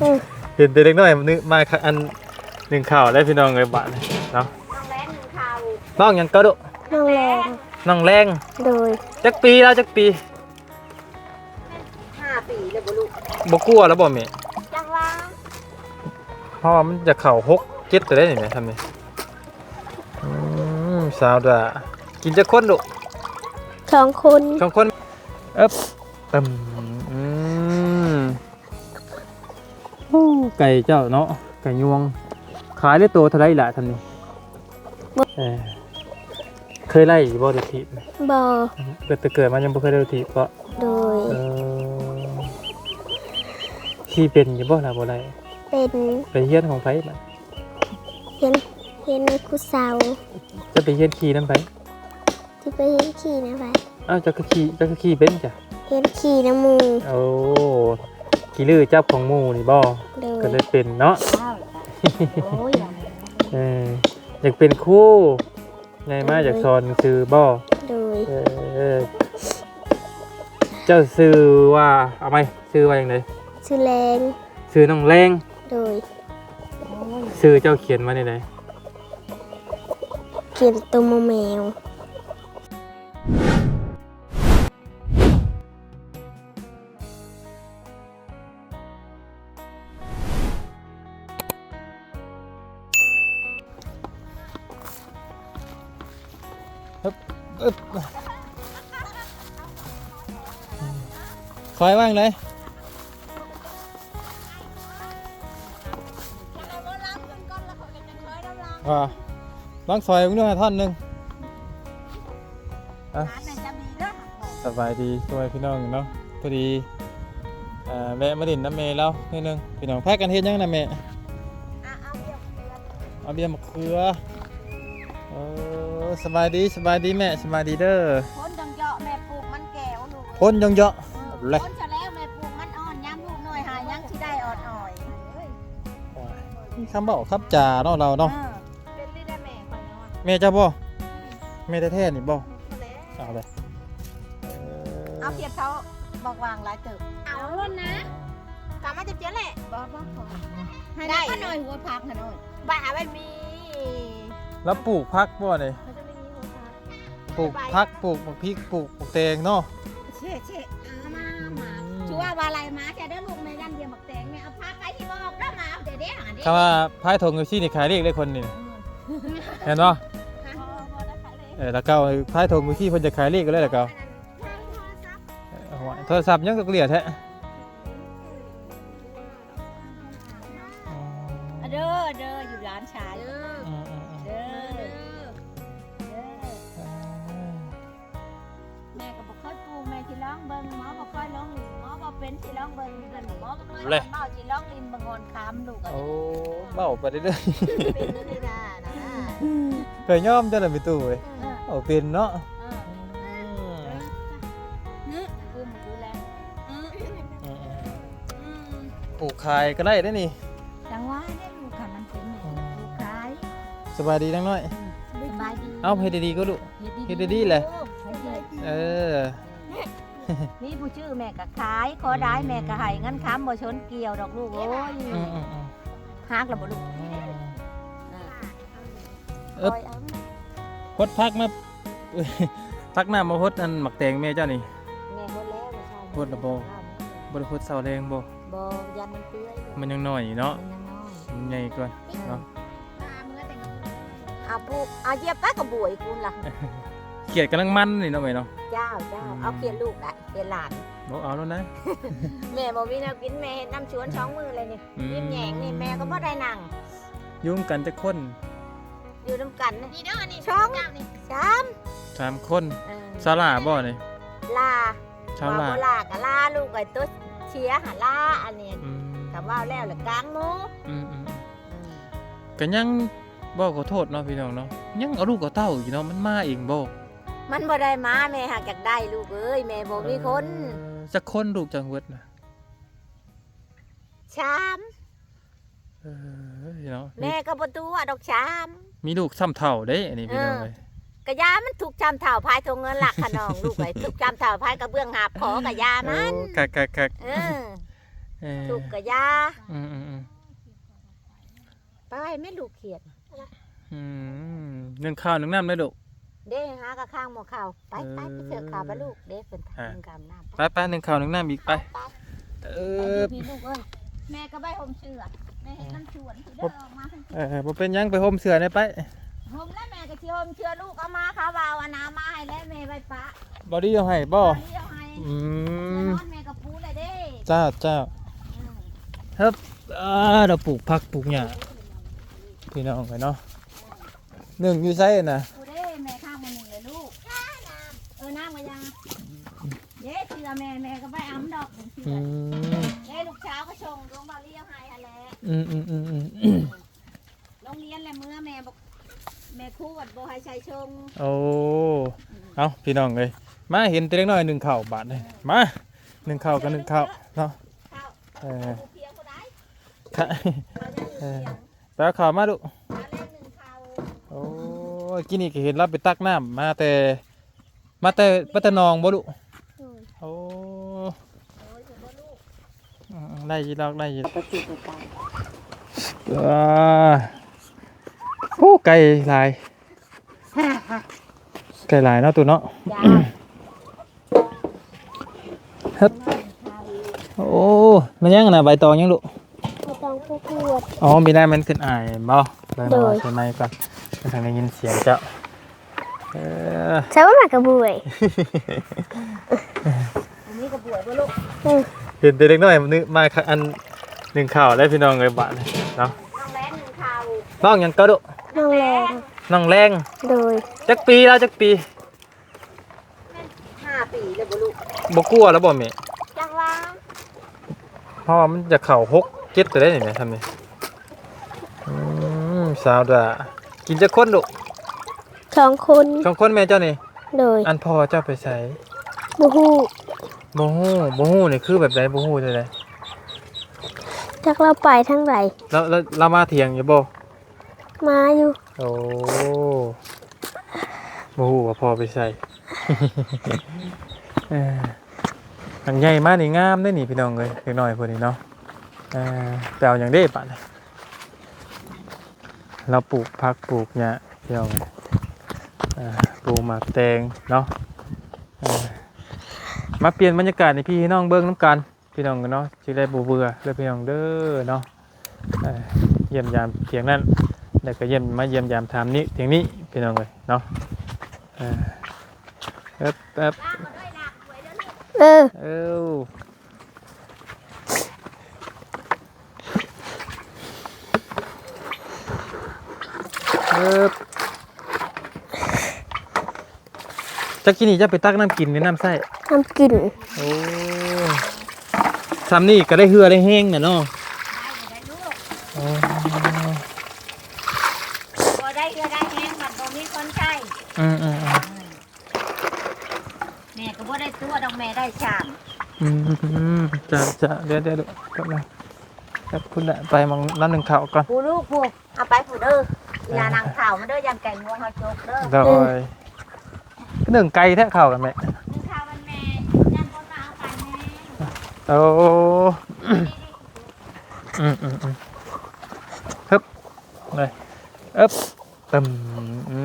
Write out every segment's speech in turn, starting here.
อืมเห็นแต่เด็กน้อยมันนึกมาอันหนึ่งข่าวได้พี่น้องเลยบาทนี่เนาะน้องแลนหนึ่งข่าวน้องหยังก็ดุน้องแรงน้องแรงโดยจักปีแล้วจักปีห้าปีเลยบ่ลูกบ่กลัวแล้วบ่แม่จังว่าเพราะว่ามันจะเข่าหกเจ็ดตัวได้นี่แม่ทำนี่อืมสาวด่ากินจักคนดุสองคนสองคนเอ๊บตึมอืม ไก่เจ้าเนาะไก่ยวง ขายได้ตัวเท่าไรล่ะทำนี่เออเคยไล่บ่ได้ทีบอเกิดแต่เกิดมายังบ่เคยได้ทีเพราะโดยเออขี่เป็นอยู่บ่ล่ะบ่ได้เป็นไปเฮียนของไผมันเห็นเห็นในคุเสาจะไปเฮียนขี่นำไผที่ไปเห็นขี่นะไปอ้าวจะก็ขี่จะก็ขี่เป็นจ้ะเห็นขี่น้ำมูโอ้ขี่ลือจับของหมู่นี่บ่โด ก็ยเลยเป็นเนาะข้าวโอ้ยเอออยากเป็นครูไงมาอยากสอนซื้อบ่โดยเออเจ้าซื้อว่าเอาไหมซื้อว่าอย่างไรชื่อแรงซื้อน้องแรงโดยซื้อเจ้าเขียนมาในไหนเขียนตัวมแมว อยว่างเลยอ่าบางซอยมึงด้วยท่อนหนึ่งอะร้านไหนจะมีเด้อสบายดีสวัสดีพี่น้องเนาะพอดีอ่าแวะมาดินน้ำเมย์แล้วนิดนึงพี่น้องแพ็กกันเฮ็ดยังนะเมย์อะเอาเดี๋ยวเดี๋ยวเอาเบียร์มะเขือเออสบายดีสบายดีแม่สบายดีเด้อพ้นจังเจาะแม่ปลูกมันแก้วลูกพ้นยองเยาะ เลยพ้นจะแล้วแม่ปลูกมันอ่อนย้ำลูกหน่อยหายังที่ได้อ่อนอ่อยเอ้ยคำบอกคำจ่าเนาะเราเนาะเออเป็นลีได้แม่ข่อยเนาะแม่เจ้าบ่แม่แท้ๆนี่บ่เอาเลยเอเอาเทียบเขาบอกวางหลายตึกเอาล้นนะกลับมาจะเจ๊แหละบอกบอกขอให้ได้ก็หน่อยหัวพักหน่อยบ้าไม่มีแล้วปลูกพักบ่นี่เขาจะไม่มีหัวพักปลูกพักปลูกบักพริกปลูกบักแตงเนาะเช่เช่เอามามา อืมชัวร์ว่าอะไรมาจะได้ลูกในยันเดียวบักแตงเนี่ยเอาพักไปที่บอกแล้วมาเอาเดี๋ยวเดี๋ยวหาเดี๋ยวคำว่าพายทงอยู่ที่นี่ขายเรียกได้คนนี่เห็นบ่เออแล้วก็พายทงอยู่ที่เพิ่นจะขายเรียกก็เลยแล้วก็เอาไว้โทรศัพท์ยังก็เกลียดแท้ ไปเรื่อยเป็นนี่นะนะๆเคยย่อมจะได้ไปตู้เว้ยเออเอาเป็นเนาะเออนึกคือหมูดูแลอืมอืมอืมๆปลูกขายก็ได้ได้อนี่จังว่าเนี่ยลูกค่ะมันเป็นแม่ลูกขายสบายดีนังน้อย สบายดีเอาเฮ็ดดีๆก็ลูกเฮ็ดดีๆแหละ เออนี่ผู้ชื่อแม่ก็ขายขอได้แม่ก็ให้เงินค้ำบ่ชนเกี่ยวดอกลูกโอ้ยอืมอืมอืม ฮักแล้วบ่ลูกเอ๊บคอยเอาพดพักมาเอ้ยพักหน้ามาพดอันหมักแตงแม่เจ้านี่แม่หมดแล้วไม่ใช่พูดแล้วบ่บ่ได้พดเสาแรงบ่บ่ยันมันเปื่อยมันยังน้อยเนาะมันยังน้อยมันใหญ่กว่าเนาะเอาผู้เอาเหยียบตากระบวยคุณล่ะเขียดกำลังมันนี่เนาะแม่เนาะเจ้าเจ้าเอาเขียนลูกได้เขียนหลาน บ่เอาแล้วนะ แม่บ่มีแนวกินแม่เฮ็ดน้ำชวนสองมือเลยนี่อืม ยิ้มแยงนี่แม่ก็บ่ได้นั่งยุ่งกันจะคนอยู่นํกันนี่เด้อนี่ช่องสามสามคนเออซาลาบ่นี่ลาชาวลาว่บ่ลาก็ลาลูกไอ้ตุ๊ดเชียร์หาลาอันนี้อืมคำว่าแล้วแหละกลางหมูอืมอืมก็ยังบ่ขอโทษเนาะพี่น้องเนาะยังเอาลูกเอาเต้าอยู่เนาะมันมาเองบ่มันบ่ได้มาแม่หากอยากได้ลูกเอ้ยแม่บ่มีคนเออ จักคนลูกจังเวิดนะชามเออพี่น้องแม่ก็บ่ตัวดอกชามมีลูกซ้ำเท่าเด้อันนี้พี่น้องเออเอ้ยกะยามันถูกจำเถ่าพายทงเงินหลักขนองลูกไอ้ถูกจำเถ่าพายกระเบื้องหาบขอกะยามันโอ้คักคักคักเออเออลูกกะยาอืมอืมอืมไปไม่ลูกเขียดอืมนึ่งข้าวนึ่งน้ำได้ดุ เด้หากะข้างหมอข้าวไปไปไปเถอะข้าวไปลูกเด้เพิ่นอ่าทำกำน้ำไปไปนึ่งข้าวนึ่งน้ำอีกไปเอเออพี่ลูกเอ้ยแม่ก็ใบห่มเชือกแม่เห็นมันชวนที่เด้อออกมาทั้งเออบ่เป็นหยังไปห่มเสือได้ไปห่มแล้วแม่ก็สิห่มเชือลูกเอามาค่ะว่าเอาน้ำมาให้แล้วแม่ใบปะบอดี้เอาให้บ่เอาเดียวให้อืเดี๋ยวมนอนแม่ก็ปูเลยเด้เจ้าเจ้าอืมครับอ่าเราปลูกผักปลูกหญ้าพี่น้องไปเนาะหนึ่งอยู่ไสน่ะ ปูเด้แม่ข้างมันหนึ่งเลยลูกเออน้ำมายังเด้เชือแม่แม่ก็ใบอ้ำด อกหนึ่งเชือือมเด้ลูกเช้าก็ชงลงมาเลี้ยวให้ฮะแหละอืมอืมอืมอืมโรงเรียนแหละเมื่อแม่บอกแม่ครูวัดบ่ให้ใช้ชงโอ้เอาพี่น้องเลยมาเห็นแต่เล็กน้อยหนึ่งเข่าวบาทเลยมาหนึ่งเข่าวกับหนึ่งเข่าวเนาะข้าวเออผู้เพียงก็ได้ค่ะเราจะเพียงไปเอาข่าวมาดูเอาแรกหนึ่งข้าวโอ้ยกินนี่ก็เห็นรับไปตักน้ำมาแต่ มาแต่มาแต่หนองบ่ลูกโดย โอ้ โอ้ยเดี๋ยวบ่ลูก อืม ได้ยีดอกได้ยีดไปติดไปว้าโอ้ไก่หลายไก่หลายเนาะตัวเนาะจ้าครับโอ้มันยังนะใบตองยังลูกไม่ต้องประกวดอ๋อมีได้มันขึ้นอายบ่เลยโดมายใช่ไหมก่อนมันทางได้ยินเสียงเจ้าเออใช่ว่ามากระบุยอันนี้ก็บวชบ่ลูก เห็นแต่เด็กน้อยมันนึกมาค่ะอันหนึ่งข่าวได้พี่น้องเลยบาทเลยเนาะน้องแรกหนึ่งข้าวน้องหยังก็ดุน้องแรงน้องแรงโดยจักปีแล้วจักปีห้าปีเลยบ่ลูกบ่กลัวแล้วบ่แม่จังว่าเพราะว่ามันจะเข่าหกเจ็ดตัวได้นี่แม่ทำนี่อืมสาวด่ากินจักคนดุสองคนสองคนแม่เจ้านี่โดยอันพ่อเจ้าไปใส่บูฮู บ่ฮู้บ่ฮู้นี่คือแบบใดบ่ฮู้จังไดจักเราไปทั้งไหนแล้วแล้วเรามาเถียงอยู่บ่มาอยู่ โอ้โอ้โหว่าพอไปใส่เอออันใหญ่มากนี่งามได้อนี่พี่น้องเลยเล็กน้อยพวกนี้เนาะเออแต่เอาอย่างเด้ปะเนี่ยเราปลูกผักปลูกเนี่ยเดี๋ยวเอ่อปลูกหมากแตงเนาะเออ มาเปลี่ยนบรรยากาศในพี่น้องเบิ้งน้ำกันพี่น้องกันเนาะจะได้บูเบื่อเลยพี่น้องเด้อเนาะเออเยี่ยมยามเถียงนั่นแล้วก็เยี่ยมมาเยี่ยมยามถามนี้เพียงนี้พี่น้องเลยเนาะเออเอ๊บเอ๊บลากมาด้วยลากไว้เด้อลูกเออเอ้าเอ๊บจะกินนี่จะไปตักน้ำกินหรือน้ำไส้ ทำกินโอ้ซ้ำนี่ก็ได้เหือได้แห้งน่ะเนาะได้ลูกอ๋อบ่ได้ก็ได้แห้งบัดบ่มีคนใช้อืมอืมอืมแม่ก็บ่ได้ตัวดอกแม่ได้ชามอืมจะจะเดี๋ยวเดี๋ยวเดี๋ยวแป๊บนึงแป๊บคุณน่ะไปมองน้ำหนึ่งข่าวก่อนผู้ลูกผู้เอาไปผู้เด้ออย่านางข่าวมาเด้ออยังไก่งวงเฮาจกเด้อโดยหนึ่งไกลแท้ข่าวกันไหม นึงข่าวมันแม่ยันคนมาเอาไปแม่ โอ้อืมอืมอืมฮึบเลยเอ๊บตึมอื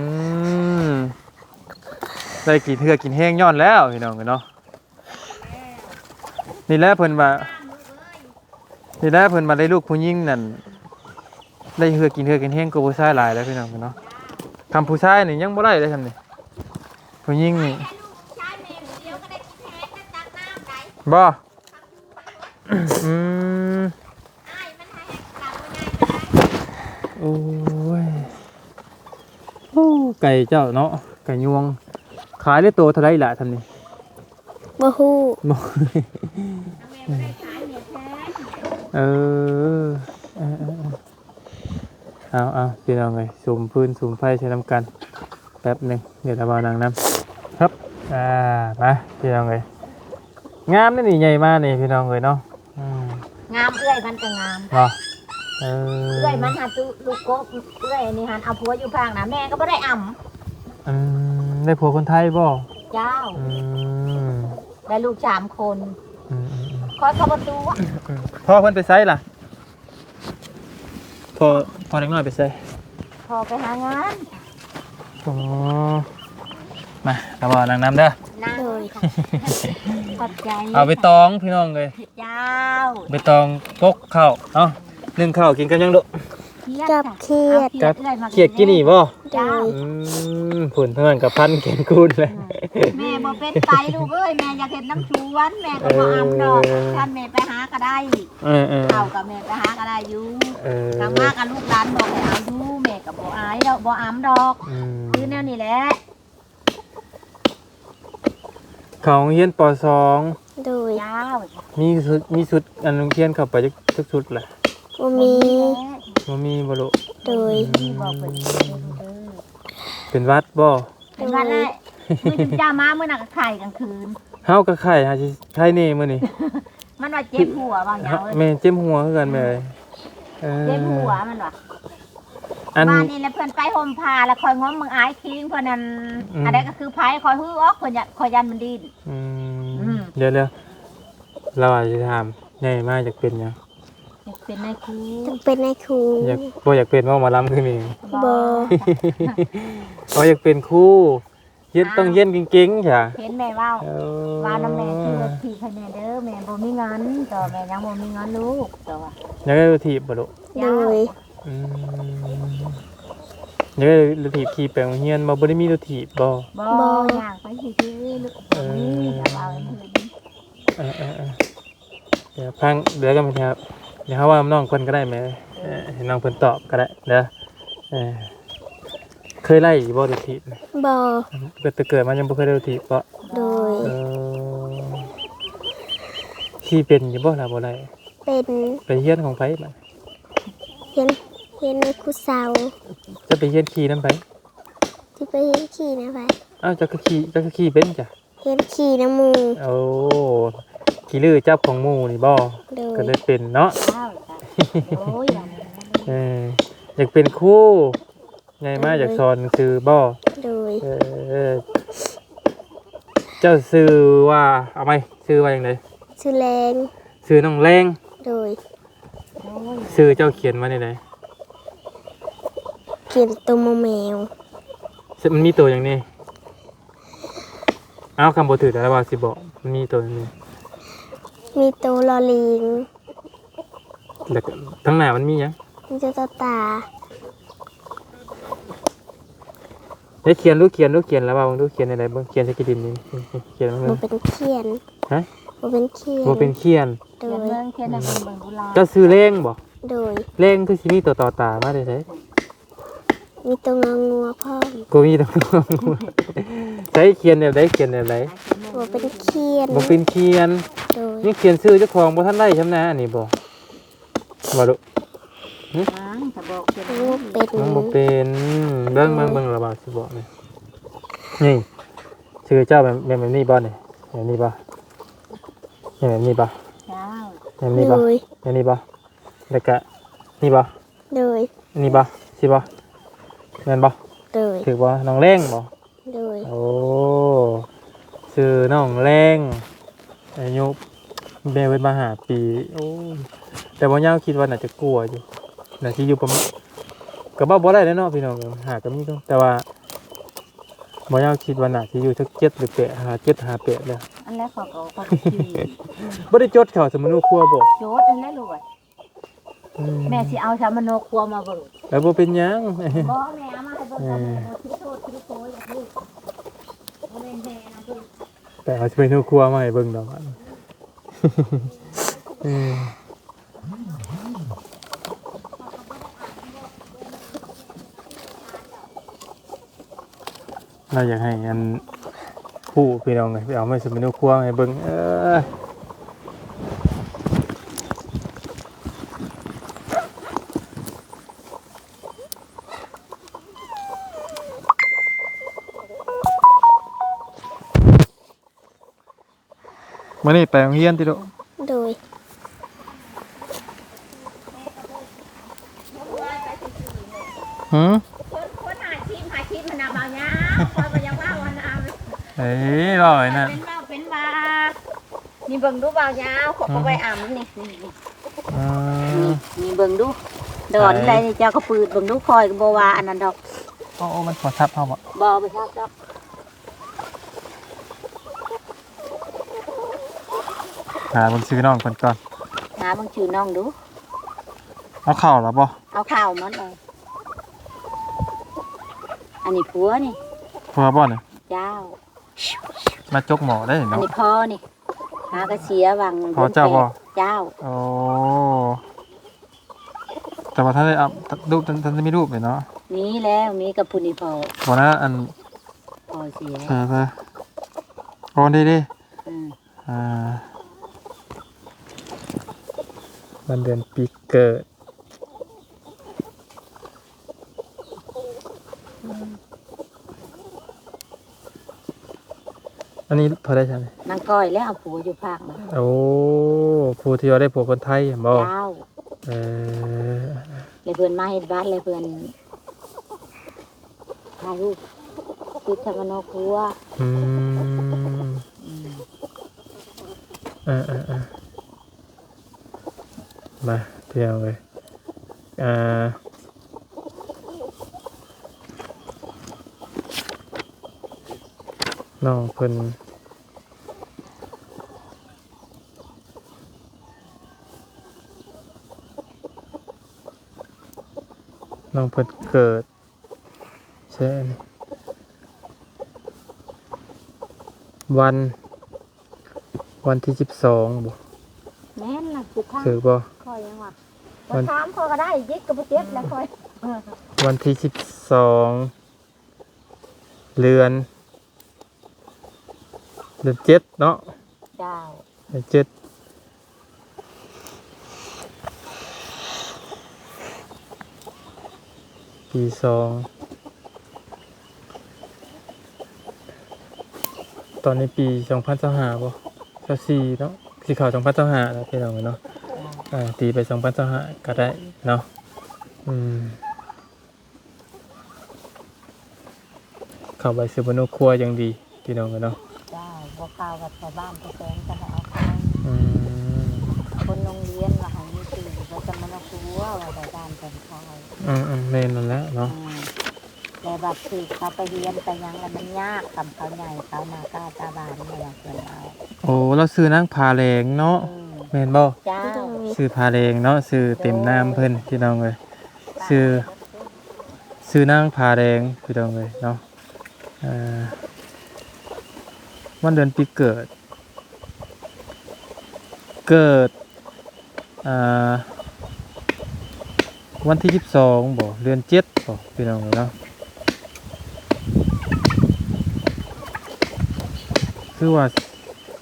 มได้กี่เทือกินแห้งย้อนแล้วพี่น้องกันเนาะนี่แหละเพิ่นว่านี่แหละเพิ่นมาได้ลูกผู้หญิงนั่นได้เทือกินเทือกินแห้งก็ผู้ชายหลายแล้วพี่น้องกันเนาะคำผู้ชายนี่ยังบ่ได้เลยทำนี่ผู้หญิงนี่ให้ลูกชายแม่ผู้เดียวก็ได้กินแห้งได้ตักน้ำได้บ่ อืมอ้ายมันให้ให้กลับบ่ได้ก็ได้โอ้ยโอ้ไก่เจ้าเนาะไก่ยวง ขายได้ตัวเท่าไรล่ะทำนี่บูฮูบ่แม่บ่ได้ขายเนี่ยแท้เออเออเออเออเอาเอาพี่น้องเลยสูมพื้นสูมไฟใช้น้ำกันแป๊บหนึ่งเดี๋ยวเราเอานางน้ำครับอ่ามาพี่น้องเลยงามนี่นี่ใหญ่มากนี่พี่น้องเลยเนาะอืมงามเอื้อยมันก็งามเนาะเออเอื้อยมันหาตุลูกกบเอื้อยนี่หันเอาผัวอยู่พางนะแม่ก็บ่ได้อ่ำอืมได้ผัวคนไทยบ่เจ้าอืมได้ลูกสามคนอืมอืมอืมคอยเข้าประตูอะพ่อเพิ่นไปไสล่ะพ่อพ่อเล็กน้อยไปไสพอไปหางานอ๋อ มาเอาบ่ล้างน้ำเด้อนั่งโดยขอบใจเอาไปตองพี่น้องเลยเจ้าไปตองปกข้าวเอ้านึ่งข้าวกินกันยังดุกับเครียดกับเขียดกินนี่บ่โดเจ้ายอืมผุนเท่านั้นกับพันเขียนคูณเลยแม่บ่เป็นไปลูกเอ้ยแม่อยากเห็นน้ำชวนแม่ก็บ่อำดอกเออท่านแม่ไปหาก็ได้เออเออเอากับแม่ไปหาก็ได้อยู่เออทางมากับลูกหลานบอกให้เอาอยู่แม่ก็บ่อายดอกบ่อำดอกอืมคือแนวนี้แหละ เขาโรงเฮียนปสองโดยเจ้ามีสุดมีสุดอันโรงเรียนเข้าไปจักจักสุดแหละบ่มีบ่มีบ่ลุโดยที่บอกเพิ่นเด้อเป็นวัดบ่เป็นว่าแรกมื้อจุ๊บจ้ามามื้อน่ะก็ไข่กลางคืน เฮาก็ไข่หาสิไข่นี่มื้อนี้มันว่าเจ็บหัวบางอย่างเอ้ยแม่เจ็บหัวคือกันแม่เออเจ็บหัวมันว่ะ อัน บ้านนี่แหละเพิ่นไปห่มผ้าแล้วคอยง้อมมึงอายคิงเพิ่นนั่นอืม อะไรก็คือไผคอยฮื้อออกเพิ่นอยากคอยยันมันดิ้นอือืม มเดี๋ยวเดี๋ยวเราอาจจะถามใหญ่มากอยากเป็นหยังอยากเป็นนายครูจะเป็นนายครู อยากบ่อยากเป็นว่าหมาล้ำคือนี่บ่อ๋ออยากเป็นครูเย็นต้องเย็นเก่งๆจ้ะเห็นแม่เว้าเออว่าน้ำแม่คือว่าพี่คะแนนเด้อแม่บ่มีเงินต่อแม่ยังบ่มีเงินลูกต่อว่าอยากได้รถถีบบ่ลูกโดย อืมอยากได้รถถีบขี่ไปโรงเรียนบ่บ่ได้มีรถถีบบ่บ่อยากไปสิคือลูกเออนี่อย่าเอาอันอื่นเออเออเออเดี๋ยวพังเดี๋ยวกันไปครับเดี๋ยวเขาว่าน้องเพิ่นก็ได้ไหมเออให้น้องเพิ่นตอบก็ได้เด้อเออเคยไล่บ่รถถีบบ่เกิดแต่เกิดมายังบ่เคยได้รถถีบบ่โดยเออขี่เป็นอยู่บ่ล่ะบ่ได้เป็นไปเฮียนของไผบัดเรียน เรียนในครูสาวจะไปเฮียนขี่นำไผที่ไปเรียนขี่นะไปอ้าวเจะก็ขี่เจะก็ขี่เป็นจ้ะเรียนขี่น้ำหมูโอ้ขี่ลือจับของหมู่นี่บ่โดก็ยเลยเป็นเนาะเจ้าจ้ะโอ้ยอย่าเลยเอออยากเป็นครูไงมาอยากสอนหนังสือบ่โดยเออเจ้าชื่อว่าเอาไหมชื่อว่าอย่างไรชื่อแรงชื่อน้องแรงโดยโอ้ยชื่อเจ้าเขียนมาในไหน เขียนตัวมะแมวมันมีตัวอย่างนี้เอาคำบทถือแต่ละว่าสิบอกมันมีตัวอย่างนี้มีตัวลอลิงแล้วก็ทั้งหน้ามันมีหยังมีตัวตาตาเดี๋ยวเขียนรู้เขียนรู้เขียนแล้วว่ามึงรู้เขียนอะไรบ้างเขียนสกิดินนี่เขียนมั้งบ่เป็นเขียนฮะบ่เป็นเขียนบ่เป็นเขียนโดเขียนยเมืองเขียนในเมืองเมืองกุหลาบเจ้าซื้อเล้งบ่โดยเล้งคือสิมีตัวต่อตามาได้ไส มีตัวงองัวพ่อมกูมีตัวใช้เขียนแบบใดเขียนแบบไหนบ่เป็นเขียนบ่เป็นเขียน โดยนี่เขียนชื่อเจ้าของบ่ทันได้ชำนะอันนี้บ่บ่ลูกอ้างถ้าบอกเขียนยังบ่เป็นมันบ่เป็นเบิ่งเบิ่งเบิ่งระบาดสิบอกนี่นี่ชื่อเจ้าแบบแบบนี้บ่นี่แบบนี้บ่นี่แบบนี้บ่เจ้าแบบนี้โดบ่ยแบบนี้บ่แล้วก็นี่บ่โดยอันนี้บ่สิบ่ แม่นบ่โดยถือบ่น้องแรงบ่โดยโอ้ชื่อน้องแรงอายุแม่เว้นมาหาปีโอ้แต่ว่าย่าคิดว่าน่าจะกลัวอยู่น่าสิอยู่ประมาณก็บ่บ่ได้แล้วเนาะพี่น้องหาก็มีต้องแต่ว่าบ่ย่าคิดว่าน่าสิอยู่สัก7หรือ8หา7หา8แล้วอันแรกเขาก็เขาก็ขี่บ่ได้จดเข้าสมุนครัวบ่โจทย์อันแรกลูกอะอืม แม่สิเอาชามโนครัวมาเบิ่งแล้วบ่เป็นหยังบ่แม่เอามาให้เบิ่งกันแม่เอาถือโทษถือโพยอยากลูกบ่แม่นแม่นะเบิ่งแต่เอาสมุนครัวมาให้เบิ่งดอกอันเออเราอยากให้อันผู้พี่น้องไงไปเอาไม้สมุนครัวให้เบิ่งเออ มื้อนี้ไปโรงเรียนติโดโดยหือคนคนหาชีพหาชีพมันน่ะบ่าวยาคอยบ่อยากว่าวันน่ะเอ้ยบ่อยนั่นเป็นว่าเป็นว่านี่เบิ่งดูบ่าวยาวขอเอาไว้อ่ำนี่นี่นี่อ่านี่นี่เบิ่งดูดอนอะไรนี่เจ้าก็ปืดเบิ่งดูคอยก็บ่ว่าอันนั้นดอกโอ้โอ้มันขอทับเฮาบ่บ่ไปทราบดอก หาเบิ่งซื้อน้องเพิ่นก่อนหาเบิ่งชื่อน้องดู เอาเข้าแล้วบ่เอาข้าวมันเลยอันนี้ผัวนี่พอบ่เนี่ยเจ้า มาจกหมอได้อันเนาะ นี้พ่อนี่หากระเสียวังพ่อเจ้าบ่ เจ้าโอ้แต่ว่าท่านได้อัพรูปท่านท่านจะมีรูปเลยเนาะมีแล้วมีกับผู้นี่พ่อบ่นะอันพ่อเสียเออไปโอนดีดิอืมอ่า วันเดือนปีเกิด อันนี้พอได้ใช่ไหมนางก้อยแล้วเอาผัวอยู่ภาคนะโอ้ผู้ที่ว่าได้ผัวคนไทยบ่เจ้าเออเลยเพื่อนมาเฮ็ดบ้านเลยเพื่อนถ่ายรูปติดทางนอกครัวอืมอืมเออเออเออ มาเที่ยวเลยอ่าน้องเพิ่นน้องเพิ่นเกิดใช่อันนี้วัน วันที่สิบสองบ่แม่นล่ะสุดท้ายถือบ่ค อยยังว่ามัมานถามพอก็ได้ยิกกับบ่เจ็บแล้วคอยวันที่สิบสองเดือน เดือนเจ็ดเนาะเจ้าเดือนเจ็ดปีสองตอนนี้ปีสองพันสหาบ่สสี่เนาะสีขาวสองพันสหาแล้วพี่น้องเนาะ อ่าตีไปสองพันสหาก็ได้เนาะอืมเข้าไปซื้อบรรนุครัวยังดีพี่น้องกันเนาะเจ้าบ่ข้าวกับชาวบ้านก็แสงกันเอาข้าวอืมคนโรงเรียนว่าให้มีตื่นว่าจะมานครัวว่าได้ด้านเป็นข้าวอืมอืมแม่นนั่นแหละเนาะอืมแต่บัดคือเขาไปเรียนไปหยังแล้วมันยากกับเขาใหญ่เขามากล้าตาบานนี่ว่าเกินเอาโอ้เราซื้อนั่งพาแรงเนาะอืม แม่นบ่เจ้าโดยซื้อพาแรงเนาะซื้อเต็มน้ำเพิ่นพี่น้องเลยซื้อซื้อนั่งพาแรงพี่น้องเลยเนาะวันเดือนปีเกิด เกิดวันที่ยี่สิบสองบ่เดือนเจ็ดบ่พี่น้องเนาะคือว่า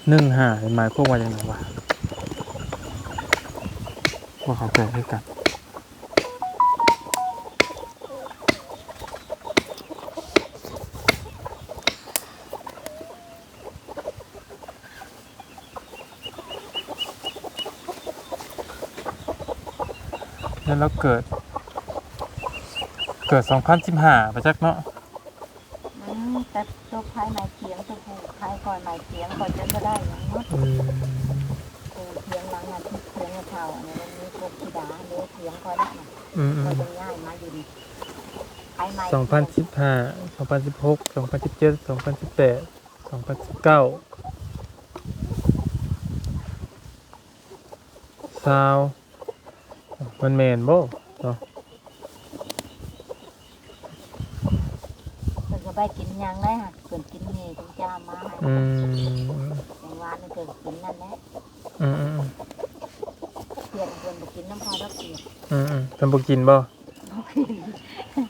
หนึ่งห้าหมายความว่าอย่างไรวะ ว่าเขาเกิดด้วยกันแล้วเราเกิด เกิดสองพันสิบห้าไปจักเนาะอืมแต่ตัวภายในเถียงตัวผู้ภายก่อนในเถียงก่อนจะไม่ได้หยังเนาะ อืม ตัวเถียงหลังอะที่ เถียงกับเขาอันนี้มันมีพวกธิดาเด้อเถียงก่อนนะน่ะอืมอืก็มยังง่ายมาอยู่ดีภายในสองพันสิบห้าสองพันสิบหกสองพันสิบเจ็ดสองพันสิบแปดสองพันสิบเก้าซาวมันแมนบ่เนาะเพิ่นก็ไปกินหยังได้ค่ะเพิ่นกินเมย์กินจ้ามาให้อืมในวานนี่เพิ่นกินนั่นแหละอืมอืมอืม เพื่อนเพิ่นบ่กินน้ำพอดอกเกลื ออืมอืมทำบุกินบ่บ่กินเออ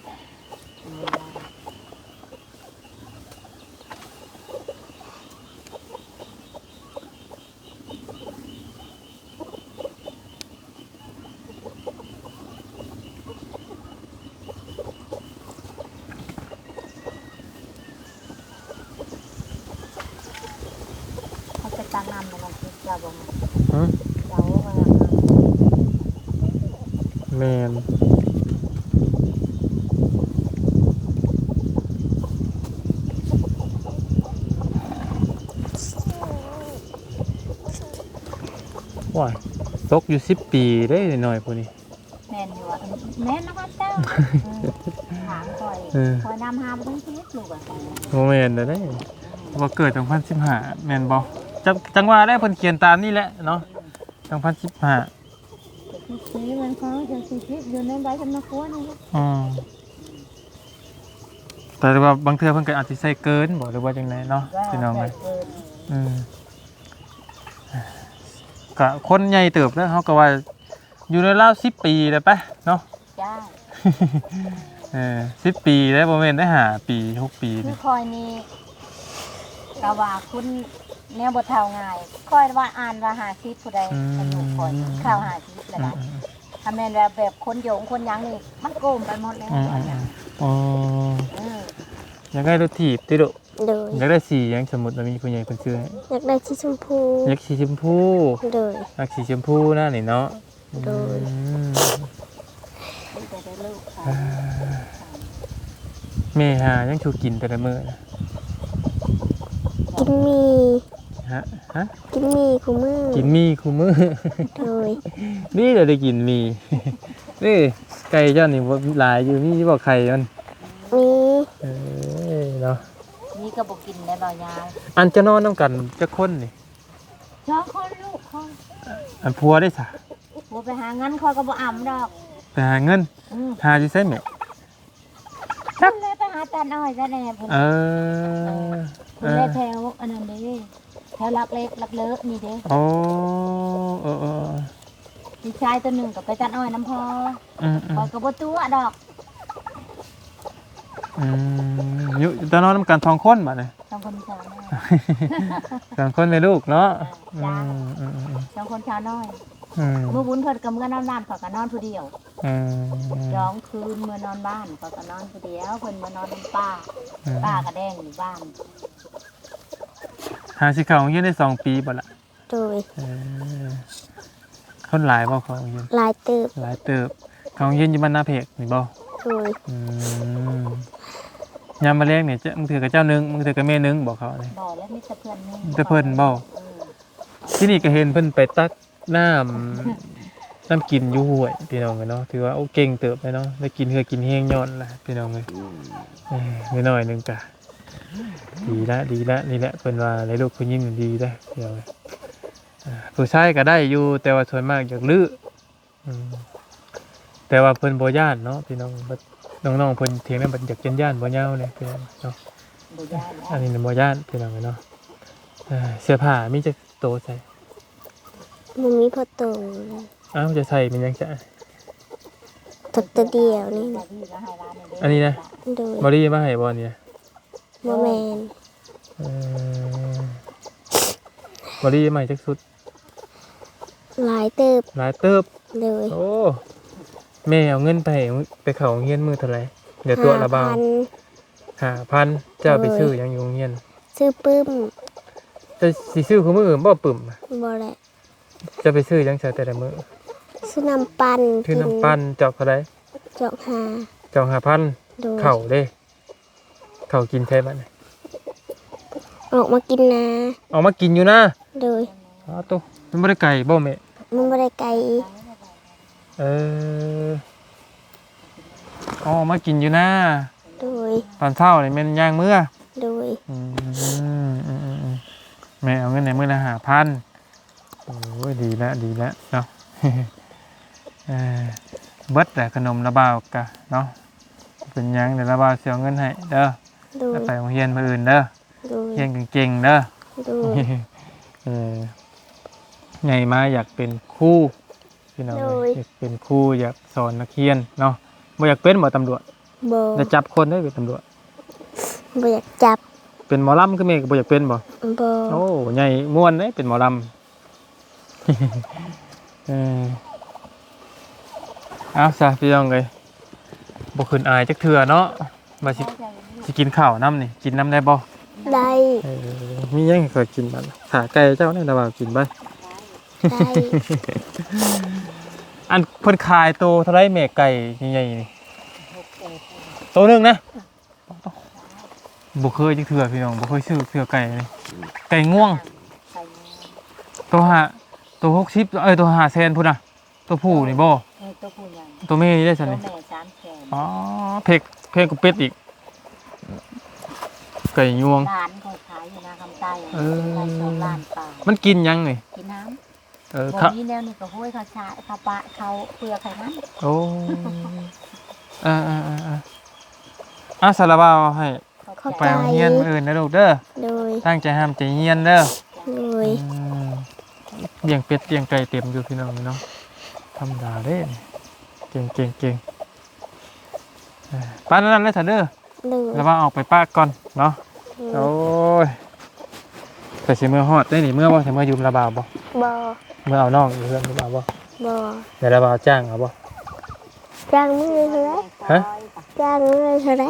เขาจะตั้งน้ำมันคือเจ้าบ่มา หืม เจ้าว่า แมนว้ายตกอยู่สิบปีได้หน่อยพวกนี้ แม่นอยู่อะแม่นนะคะเจ้าเออถามคอยเออ คอยนำหาไปทั้งชีวิตลูกอะโมเมนต์ได้ ว่าเกิดจังพันสิบห้าแมนบอจังจังว่าได้เพิ่นเขียนตามนี่แหละเนาะจังพันสิบห้า นี่มันเขาจะชีวิตอยู่ในใบสำนักครัวนี่อืมแต่ว่าบางเทื่อเพิ่นก็อาจสิใส่เกินบ่หรือว่าจังไดเนาะพี่น้องเอ้ยเกินอืมก็คนใหญ่เติบแล้วเขาก็ว่าอยู่ในราว10ปีแล้วไปเนาะจ้าเออสิบปีได้ประมาณได้หาปีหกปีคือนี่คอยนี่กะว่าคุณ แนวบทเท่าง่ายคอยว่าอ่านว่าหาชีพผู้ใดอายุคอยข้าวหาชีพแล้วอืได้มอืมถ้าแม่นแบบแบบคนโยงคนหยังนี่มันโกมไปหมดแล้วอืมอืมอืมอ๋อเอออยากได้รถถีบติโดโดยอยากได้สีหยังสมมุติว่ามีผู้ใหญ่เพิ่นซื้อให้อยากได้ที่ชมพู อยากสีชมพูโดยอยากสีชมพูนะนี่เนาะโดยอืมเป็นแต่ได้ลูกค่ะแม่หายังชูกินแต่ละมื้อนะกินมี ฮะฮะกินมีคู่มือกินมีคู่มื้อโดยนี่เราได้กินมีนี่ไก่เจ้านี่บ่หลายอยู่มีบ่ไข่มันมีเอ้ยเนาะนี่ก็บอกกินได้บ่ยายอันจะนอนนํกันจักคนนี่ชอบคนลูกคนอันผัวได้ซะบ่ไปหาเงินคอยก็บ่อ่ำดอกไปหาเงินอืมหาสิใส่แม่พุ่นเลยไปหาตันอ้อยซะแน่พุ่นเออพุ่นเลยแถวอันนั้นเด้แถวลักเล็กลักเลอะนี่เด้โอ้เออเออพี่ชายตัวหนึ่งก็ไปตัดอ้อยน้ำพออืมอืคมอยก็บ่ตัวดอกอืมอยู่ตอนนอนนำกันทองคนบัดนี้สองคนชาวน้อยสองคนเลยลูกเนาะอืจ้ามอืมอืมสองคนชาวน้อยอืมมือบุญเพิ่นก็เมื่อนอนบ้านเขาก็นอนผู้เดียวอืมร้องคืนเมื่อนอนบ้านเขาก็นอนผู้เดียวเพิ่นมานอนน้ำป้าอืมป้าก็แดงอยู่บ้าน หาสิเข้าโรงเรียนได้สองปีบ่ล่ะโดยเออคนหลายบ่เข้าโรงเรียนลายเติบหลายเติบเข้าโรงเรียนอยู่บ้านนาเพกนี่บ่โดยอืมยามมาแรงเนี่ยจะมึงถือกับเจ้าหนึงมึงถือกับแม่หนึงบอกเขาเลยบ่แล้วมีแต่เพื่อนนี่มีแต่เพิ่นเว้าเออที่นี่ก็เห็นเพิ่นไปตักน้ำน้ำกินอยู่ห้วยพี่น้องกันเนาะถือว่าโอ้เก่งเติบเลยเนาะได้กินเฮือกินแห้งย้อนล่ะพี่น้องเลยเอ้ยไม่น้อยหนึงกะ ดีละดีละนี่แหละเพิ่นว่าในลูกผู้หญิงมันดีได้อพี่น้องเอ้ยอ่าผู้ชายก็ได้อยู่ แต่ว่าส่วนมากอยากลื้ออืมแต่ว่าเพิ่นบ่ย่านเนาะพี่น้องบัดน้องๆเพิ่นเถียงนั้นบัดอยากเจนย่านบ่ยาวเลยพี่น้องเนาะบ่ยานแล้วอันนี้น่ะบ่ย่านพี่น้องเอ้ยเนาะเอ่อเสื้อผ้ามีจักโตใส่มันมีพอโตอ้าวจะใส่เป็นยังจะตัดตัวเดียวนี่แต่นะพี่ก็ให้ร้านเด้อันนี้นะโดยบอดี้มาให้บอลเนี่ย โมแมนเอ่อบอดี้มาให้จักสุดลายเติบหลายเติบโดยโอ้แม่เอาเงินไปให้ไปเข้าโรงเรียนมือเท่าไหร่เดี๋ยวตัวละเบาห้พันห้าพันเจ้าไปโอ้ยซื้อหยังอยู่โรงเรียนซื้อปื้มจะสิซื้อของมืออื่นบ่ปึ่มบ่แหละจะไปซื้อหยังใช้แต่ละมือซื้อน้ำปั่นซื้อน้ำปั้นเจอกเท่าไหร่เจาะหาเจอกห้าพันโดยเข่าเด้ เข่ากินใช่ไหมยออกมากินนาเอามากินอยู่นะโดยอ้าวตัวมันบ่ได้ไก่บ่แม่มันบ่ได้ไกลเอออ๋อมากินอยู่นะโดยตอนเช้านี่แม่นย่างเมื่อโดยอืมอืมอืมอืมแม่เอาเงินในมือละหาพันโอ้ยดีแล้วดีแล้วเนาะ เออเบิดแต่ขนมระบาวกะเนาะเป็นหยังเดี๋ยวระบาวเสียเงินให้เด้อ โดยแล้วไปโรงเรียนมาอื่นเด้อโดยเรียนเก่งๆเด้อโดยเออไงมาอยากเป็นครูพี่น้องเอ้ยอยากเป็นครูอยากสอนนักเรียนเนาะบ่อยากเป็นบ่ตำรวจบ่จะจับคนได้เป็นตำรวจบ่อยากจับ เป็นหมอลำคือแม่ก็บ่อยากเป็นบ่บ่โอ้ใหญ่ม่วนเด้เป็นหมอลำเออเอาซะพี่น้องเอ้ยบ่ขึ้นอายจักเทื่อเนาะว่าสิ สิกินข้าวน้ำนี่กินน้ำได้บ่ได้เออมีหยังให้ข้อยกินบัดขาไก่เจ้านี่ระว่ากินไปได้อันเพิ่นขายโตเท่าไรแม่ไก่ใหญ่ๆนี่โตหนึงนะบ่เคยจักเทื่อพี่น้องบ่เคยซื้อเทื่อไก่เลยไก่ง่วงใส่ตัวหาตัวหกสิบเอ้ยตัวหาแสนพุ่นน่ะ ตัวผู้นี่บ่เออตัวผู้ใหญ่ตัวแม่นี่ได้ตัสัวนนี่แม่สามแสนอ๋อเพกเพกกับเป็ดอีก ไก่ยวง ร้านเขาขายอยู่นะคำใต้อะเออขายสองล้านป่ามันกินยังไงกินน้เออำครับบ่มีแนวนี่ก็ห้วยเขาชาเขาปะเขาเปลือกไข่นั้นโอ้อ่าอ่าอ่าอ่าอะสารบาวให้เขาไปโรงเรียนมื้ออื่นนะลูกเด้อโดย ตั้งใจห้ามใจเยียนเด้อโดย อืมเลี้ยงเป็ดเลี้ยงไก่เต็มอยู่พี่น้องเนาะธรรมดาเด้เก่งเก่งเก่งเอ้ยป้านั่นเลยเถอะเด้อ โดย แล้วว่าออกไปป้าก่อนเนาะ โดโอ้ยยแต่สิเมื่อฮอดได้นี่เมื่อบ่สิเมื่ออยุมระบาวบ่บอเมื่อเอาน้องอยู่เพื่อนระบาวบ่บอเดี๋ยวระบาวจ้างเอาบ่จ้างมือเท่าไหรฮะจ้างมือเท่าไหร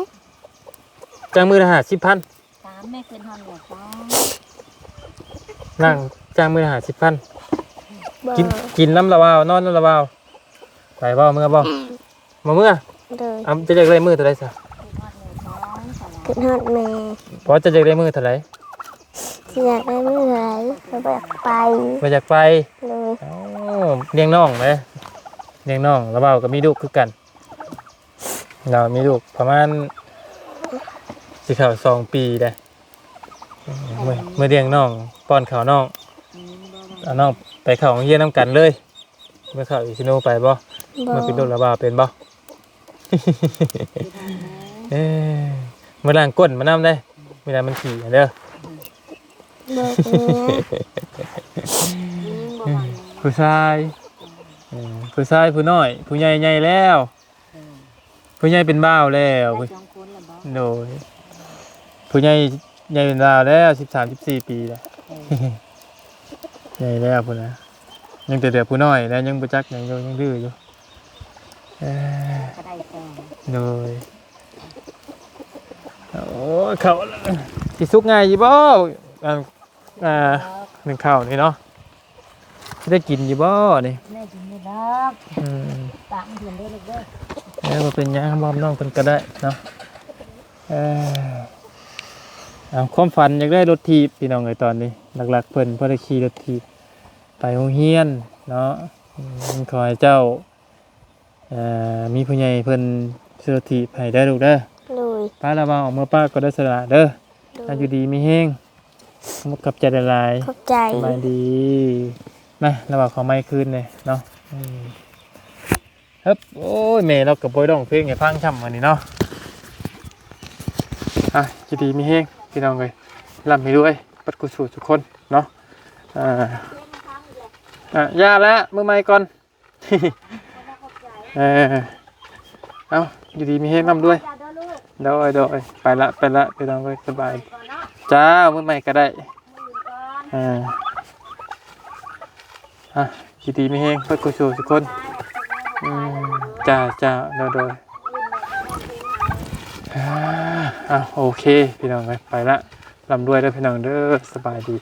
จ้างมือละห้าสิบพันสามแม่คืนทอนหัวฟ้านั่งจ้างมือละห้าสิบพันบอกินกินน้ำระบาวนอนน้ำระบาวไปบ่เมื่อบ่มาเมื่อโดยอะจะจะได้มือเท่าไหรซะคืนทอนหัวฟ้าสามขึ้นฮอดแม่เพราะจะจะได้มือเท่าไหรสิอยากได้มือเท่าไหรก็อยากไปมาจากไปเลยเอ้าเลี้ยงน้องเลยเลี้ยงน้องระบาวก็มีลูกคือกัน เรามีลูกประมาณสิเข้าสองปีได้เมื่อเมื่อเลี้ยงน้องป้อนข้าวน้องอืมบ่บ่เอาน้องไปเข้าโรงเรียนน้ำกันเลย เมื่อเข้าอิชิโนไปบ่บอเมื่อเป็นลูกระบาวเป็นบ่คืนทอนหัวเอ้ยเมื่อล้างก้นมาน้ำได้ เวลามันขี่เด้อบอกเนี้ยอืมบ่ว่าผู้ชายเออผู้ชายผู้น้อย ผู้ใหญ่ใหญ่แล้วเออผู้ใหญ่เป็นบ้าวแล้วได้ผู้สองคนแล้วบ่โดยผู้ใหญ่ใหญ่เป็นบ้าวแล้วสิบสามสิบสี่ปีแล้วเออใหญ่แล้วพุ่นนะยังแต่เด็กผู้น้อยแล้วยังบ่จักยังอยู่ยังดื้ออยู่เอ้ยก็ได้แฟนโดย โอ้ยเขาสิสุกง่ายอยู่บ่อ่าอ่าหนึ่งข้าวนี่เนาะสิได้กินอยู่บ่นี่แม่กินไม่ได้อืมตามเดือนเด้อลูกเด้อแล้วบ่เป็นหยังมอมน้องเพิ่นก็ได้เนาะเออเอาความฝันอยากได้รถถีบพี่น้องเอ้ยตอนนี้หลักๆเพิ่นเพิ่นได้ขี่รถถีบไปโรงเรียนเนาะอืมขอให้เจ้าเอ่อมีผู้ใหญ่เพิ่นซื้อรถถีบให้ได้อลูกเด้อเล ยป้าระวังออกมาป้าก็ได้สละเด้อโดถ้ายอยู่ดีมีแห้งมุกกับใจละลายขอบใจสบายดีมาระหว่างของไม้คืนเลยเนาะอืมฮึบโอ้ยเมย์เรากับโบยดองเพลงไงพังช่ำวันนี้เนาะอะอยู่ดีมีแห้งพี่น้องเลยลำให้ด้วยปัดกุศลทุกคนเนาะอ่าอะยาแล้วมือไม้ก่อนเออเอาอยู่ดีมีแห้งลำด้วยจ้าเด้อลูก โดยโดยไปละไปละไปลองไปสบายก่อนเนาะจ้ามือใหม่ก็ได้มือก่อนอ่า อะยินดีไม่แห้งเพื่อกุศลทุกคน อืมจ้าจ้าโดยโดยอ่าอะโอเค พี่น้องไปไปละลำด้วยแล้วพี่น้องเด้อสบายดี